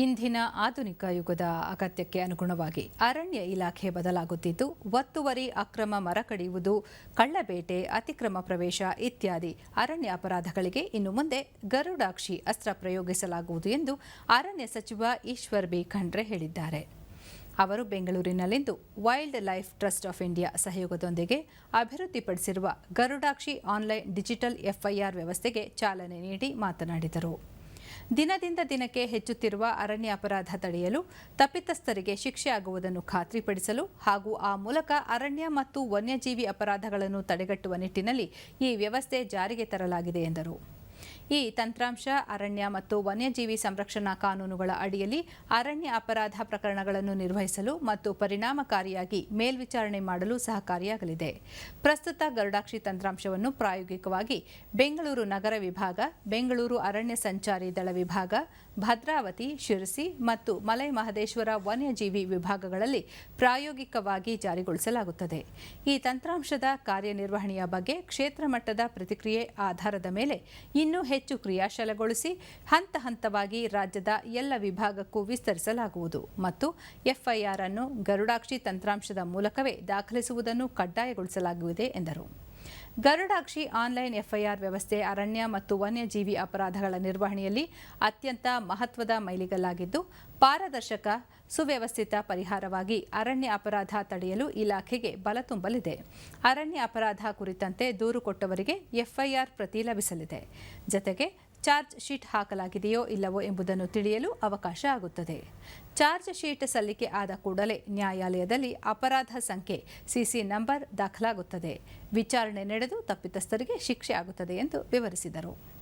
ಇಂದಿನ ಆಧುನಿಕ ಯುಗದ ಅಗತ್ಯಕ್ಕೆ ಅನುಗುಣವಾಗಿ ಅರಣ್ಯ ಇಲಾಖೆ ಬದಲಾಗುತ್ತಿದ್ದು, ಒತ್ತುವರಿ ಅಕ್ರಮ ಮರ ಕಡಿಯುವುದು, ಕಳ್ಳಬೇಟೆ, ಅತಿಕ್ರಮ ಪ್ರವೇಶ ಇತ್ಯಾದಿ ಅರಣ್ಯ ಅಪರಾಧಗಳಿಗೆ ಇನ್ನು ಮುಂದೆ ಗರುಡಾಕ್ಷಿ ಅಸ್ತ್ರ ಪ್ರಯೋಗಿಸಲಾಗುವುದು ಎಂದು ಅರಣ್ಯ ಸಚಿವ ಈಶ್ವರ್ ಬಿ. ಖಂಡ್ರೆ ಹೇಳಿದ್ದಾರೆ. ಅವರು ಬೆಂಗಳೂರಿನಲ್ಲಿಂದು wildlife trust of India ಸಹಯೋಗದೊಂದಿಗೆ ಅಭಿವೃದ್ಧಿಪಡಿಸಿರುವ ಗರುಡಾಕ್ಷಿ ಆನ್ಲೈನ್ ಡಿಜಿಟಲ್ ಎಫ್ಐಆರ್ ವ್ಯವಸ್ಥೆಗೆ ಚಾಲನೆ ನೀಡಿ ಮಾತನಾಡಿದರು. ದಿನದಿಂದ ದಿನಕ್ಕೆ ಹೆಚ್ಚುತ್ತಿರುವ ಅರಣ್ಯ ಅಪರಾಧ ತಡೆಯಲು ತಪ್ಪಿತಸ್ಥರಿಗೆ ಶಿಕ್ಷೆ ಆಗುವುದನ್ನು ಖಾತ್ರಿಪಡಿಸಲು ಹಾಗೂ ಆ ಮೂಲಕ ಅರಣ್ಯ ಮತ್ತು ವನ್ಯಜೀವಿ ಅಪರಾಧಗಳನ್ನು ತಡೆಗಟ್ಟುವ ನಿಟ್ಟಿನಲ್ಲಿ ಈ ವ್ಯವಸ್ಥೆ ಜಾರಿಗೆ ತರಲಾಗಿದೆ ಎಂದರು. ಈ ತಂತ್ರಾಂಶ ಅರಣ್ಯ ಮತ್ತು ವನ್ಯಜೀವಿ ಸಂರಕ್ಷಣಾ ಕಾನೂನುಗಳ ಅಡಿಯಲ್ಲಿ ಅರಣ್ಯ ಅಪರಾಧ ಪ್ರಕರಣಗಳನ್ನು ನಿರ್ವಹಿಸಲು ಮತ್ತು ಪರಿಣಾಮಕಾರಿಯಾಗಿ ಮೇಲ್ವಿಚಾರಣೆ ಮಾಡಲು ಸಹಕಾರಿಯಾಗಲಿದೆ. ಪ್ರಸ್ತುತ ಗರುಡಾಕ್ಷಿ ತಂತ್ರಾಂಶವನ್ನು ಪ್ರಾಯೋಗಿಕವಾಗಿ ಬೆಂಗಳೂರು ನಗರ ವಿಭಾಗ, ಬೆಂಗಳೂರು ಅರಣ್ಯ ಸಂಚಾರಿ ದಳ ವಿಭಾಗ, ಭದ್ರಾವತಿ, ಶಿರಸಿ ಮತ್ತು ಮಲೈ ಮಹದೇಶ್ವರ ವನ್ಯಜೀವಿ ವಿಭಾಗಗಳಲ್ಲಿ ಪ್ರಾಯೋಗಿಕವಾಗಿ ಜಾರಿಗೊಳಿಸಲಾಗುತ್ತದೆ. ಈ ತಂತ್ರಾಂಶದ ಕಾರ್ಯನಿರ್ವಹಣೆಯ ಬಗ್ಗೆ ಕ್ಷೇತ್ರ ಮಟ್ಟದ ಪ್ರತಿಕ್ರಿಯೆ ಆಧಾರದ ಮೇಲೆ ಇನ್ನೂ ಹೆಚ್ಚು ಕ್ರಿಯಾಶೀಲಗೊಳಿಸಿ ಹಂತ ಹಂತವಾಗಿ ರಾಜ್ಯದ ಎಲ್ಲ ವಿಭಾಗಕ್ಕೂ ವಿಸ್ತರಿಸಲಾಗುವುದು ಮತ್ತು ಎಫ್ಐಆರ್ ಅನ್ನು ಗರುಡಾಕ್ಷಿ ತಂತ್ರಾಂಶದ ಮೂಲಕವೇ ದಾಖಲಿಸುವುದನ್ನು ಕಡ್ಡಾಯಗೊಳಿಸಲಾಗುವುದು ಎಂದರು. ಗರುಡಾಕ್ಷಿ ಆನ್ಲೈನ್ ಎಫ್ಐಆರ್ ವ್ಯವಸ್ಥೆ, ಅರಣ್ಯ ಮತ್ತು ವನ್ಯಜೀವಿ ಅಪರಾಧಗಳ ನಿರ್ವಹಣೆಯಲ್ಲಿ ಅತ್ಯಂತ ಮಹತ್ವದ ಮೈಲಿಗಲ್ಲಾಗಿದ್ದು, ಪಾರದರ್ಶಕ, ಸುವ್ಯವಸ್ಥಿತ ಪರಿಹಾರವಾಗಿ ಅರಣ್ಯ ಅಪರಾಧ ತಡೆಯಲು ಇಲಾಖೆಗೆ ಬಲ ತುಂಬಲಿದೆ. ಅರಣ್ಯ ಅಪರಾಧ ಕುರಿತಂತೆ ದೂರು ಕೊಟ್ಟವರಿಗೆ ಎಫ್ಐಆರ್ ಪ್ರತಿ ಲಭಿಸಲಿದೆ. ಜತೆಗೆ ಚಾರ್ಜ್ ಶೀಟ್ ಹಾಕಲಾಗಿದೆಯೋ ಇಲ್ಲವೋ ಎಂಬುದನ್ನು ತಿಳಿಯಲು ಅವಕಾಶ ಆಗುತ್ತದೆ. ಚಾರ್ಜ್ ಶೀಟ್ ಸಲ್ಲಿಕೆ ಆದ ಕೂಡಲೇ ನ್ಯಾಯಾಲಯದಲ್ಲಿ ಅಪರಾಧ ಸಂಖ್ಯೆ ಸಿಸಿ ನಂಬರ್ ದಾಖಲಾಗುತ್ತದೆ. ವಿಚಾರಣೆ ನಡೆದು ತಪ್ಪಿತಸ್ಥರಿಗೆ ಶಿಕ್ಷೆ ಆಗುತ್ತದೆ ಎಂದು ವಿವರಿಸಿದರು.